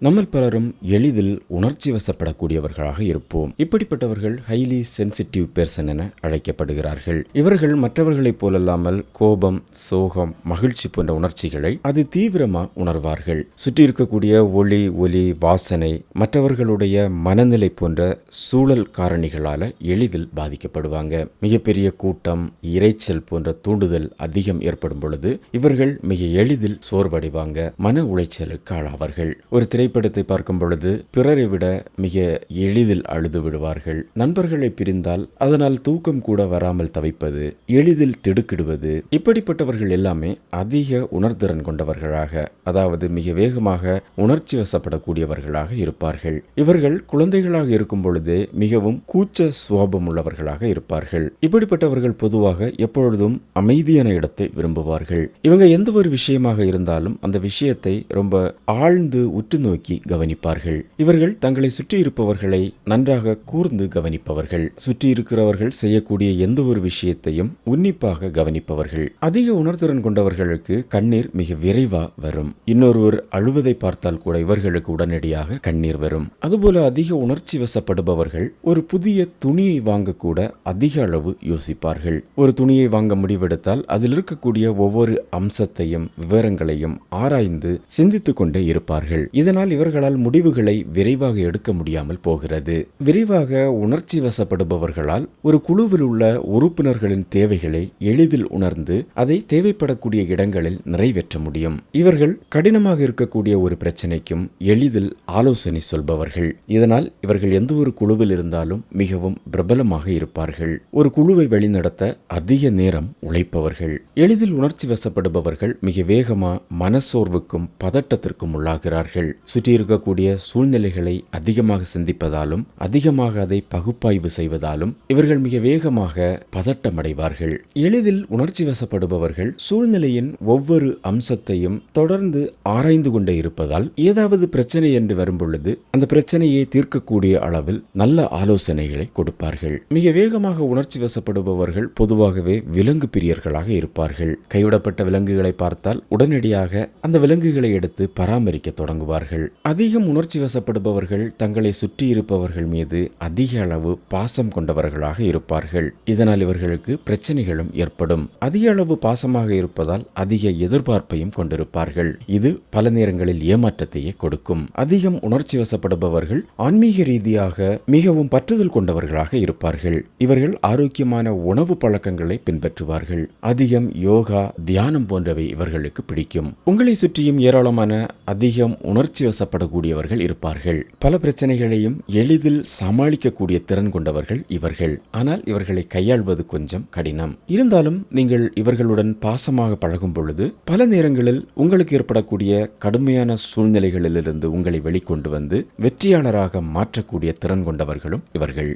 நம்ம பலரும் எளிதில் உணர்ச்சி வசப்படக்கூடியவர்களாக இருப்போம். இப்படிப்பட்டவர்கள் ஹைலி சென்சிட்டிவ் பெர்சன் என அழைக்கப்படுகிறார்கள். இவர்கள் மற்றவர்களைப் போலல்லாமல் கோபம் சோகம் மகிழ்ச்சி போன்ற உணர்ச்சிகளை அது தீவிரமா உணர்வார்கள். சுற்றி இருக்கக்கூடிய ஒளி ஒலி வாசனை மற்றவர்களுடைய மனநிலை போன்ற சூழல் காரணிகளால எளிதில் பாதிக்கப்படுவாங்க. மிகப்பெரிய கூட்டம் இரைச்சல் போன்ற தூண்டுதல் அதிகம் ஏற்படும் பொழுது இவர்கள் மிக எளிதில் சோர்வடைவாங்க. மன உளைச்சலுக்கு ஆளாவார்கள். ஒரு திரை திரைப்படத்தை பார்க்கும் பொழுது பிறரை விட மிக எளிதில் அழுது விடுவார்கள். நண்பர்களை பிரிந்தால் அதனால் தூக்கம் கூட வராமல் தவிப்பது எளிதில் திடுக்கிடுவது இப்படிப்பட்டவர்கள் எல்லாமே அதிக உணர்திறன் கொண்டவர்களாக அதாவது மிக வேகமாக உணர்ச்சி வசப்படக்கூடியவர்களாக இருப்பார்கள். இவர்கள் குழந்தைகளாக இருக்கும் பொழுதே மிகவும் கூச்ச சுவாபம் உள்ளவர்களாக இருப்பார்கள். இப்படிப்பட்டவர்கள் பொதுவாக எப்பொழுதும் அமைதியான இடத்தை விரும்புவார்கள். இவங்க எந்த ஒரு விஷயமாக இருந்தாலும் அந்த விஷயத்தை ரொம்ப ஆழ்ந்து உற்று நோக்கி கவனிப்பார்கள். இவர்கள் தங்களை சுற்றி இருப்பவர்களை நன்றாக கூர்ந்து கவனிப்பவர்கள். சுற்றி இருக்கிறவர்கள் செய்யக்கூடிய எந்த ஒரு விஷயத்தையும் உன்னிப்பாக கவனிப்பவர்கள். அதிக உணர்திறன் கொண்டவர்களுக்கு கண்ணீர் மிக விரைவா வரும். இன்னொருவர் அழுவதை பார்த்தால் கூட இவர்களுக்கு உடனடியாக கண்ணீர் வரும். அதுபோல அதிக உணர்ச்சி வசப்படுபவர்கள் ஒரு புதிய துணியை வாங்கக்கூட அதிக அளவு யோசிப்பார்கள். ஒரு துணியை வாங்க முடிவெடுத்தால் அதில் இருக்கக்கூடிய ஒவ்வொரு அம்சத்தையும் விவரங்களையும் ஆராய்ந்து சிந்தித்துக் கொண்டே இருப்பார்கள். இதனால் இவர்களால் முடிவுகளை விரைவாக எடுக்க முடியாமல் போகிறது. விரைவாக உணர்ச்சி வசப்படுபவர்களால் ஒரு குழுவில் உள்ள உறுப்பினர்களின் தேவைகளை எளிதில் உணர்ந்து அதை தேவைப்படக்கூடிய இடங்களில் நிறைவேற்ற முடியும். இவர்கள் கடினமாக இருக்கக்கூடிய ஒரு பிரச்சனைக்கும் எளிதில் ஆலோசனை சொல்பவர்கள். இதனால் இவர்கள் எந்த ஒரு குழுவில் இருந்தாலும் மிகவும் பிரபலமாக இருப்பார்கள். ஒரு குழுவை வழிநடத்த அதிக நேரம் உழைப்பவர்கள். எளிதில் உணர்ச்சி வசப்படுபவர்கள் மிக வேகமா மனசோர்வுக்கும் பதட்டத்திற்கும் உள்ளாகிறார்கள். சுற்றி இருக்கக்கூடிய சூழ்நிலைகளை அதிகமாக சிந்திப்பதாலும் அதிகமாக அதை பகுப்பாய்வு செய்வதாலும் இவர்கள் மிக வேகமாக பதட்டமடைவார்கள். எளிதில் உணர்ச்சி வசப்படுபவர்கள் சூழ்நிலையின் ஒவ்வொரு அம்சத்தையும் தொடர்ந்து ஆராய்ந்து கொண்டே இருப்பதால் ஏதாவது பிரச்சனை என்று வரும்பொழுது அந்த பிரச்சனையை தீர்க்கக்கூடிய அளவில் நல்ல ஆலோசனைகளை கொடுப்பார்கள். மிக வேகமாக உணர்ச்சி வசப்படுபவர்கள் பொதுவாகவே விலங்கு பிரியர்களாக இருப்பார்கள். கைவிடப்பட்ட விலங்குகளை பார்த்தால் உடனடியாக அந்த விலங்குகளை எடுத்து பராமரிக்க தொடங்குவார்கள். அதிகம் உணர்ச்சி வசப்படுபவர்கள் தங்களை சுற்றி இருப்பவர்கள் மீது அதிக அளவு பாசம் கொண்டவர்களாக இருப்பார்கள். இதனால் இவர்களுக்கு பிரச்சனைகளும் ஏற்படும். அதிக அளவு பாசமாக இருப்பதால் அதிக எதிர்பார்ப்பையும் கொண்டிருப்பார்கள். இது பல நேரங்களில் ஏமாற்றத்தையே கொடுக்கும். அதிகம் உணர்ச்சி வசப்படுபவர்கள் ஆன்மீக ரீதியாக மிகவும் பற்றுதல் கொண்டவர்களாக இருப்பார்கள். இவர்கள் ஆரோக்கியமான உணவு பழக்கங்களை பின்பற்றுவார்கள். அதிகம் யோகா தியானம் போன்றவை இவர்களுக்கு பிடிக்கும். உங்களை சுற்றியும் ஏராளமான அதிகம் உணர்ச்சி பேசப்படக்கூடியவர்கள் இருப்பார்கள். பல பிரச்சனைகளையும் எளிதில் சமாளிக்கக்கூடிய திறன் கொண்டவர்கள் இவர்கள். ஆனால் இவர்களை கையாள்வது கொஞ்சம் கடினம். இருந்தாலும் நீங்கள் இவர்களுடன் பாசமாக பழகும் பொழுது பல நேரங்களில் உங்களுக்கு ஏற்படக்கூடிய கடுமையான சூழ்நிலைகளிலிருந்து உங்களை வெளிக்கொண்டு வந்து வெற்றியாளராக மாற்றக்கூடிய திறன் கொண்டவர்களும் இவர்கள்.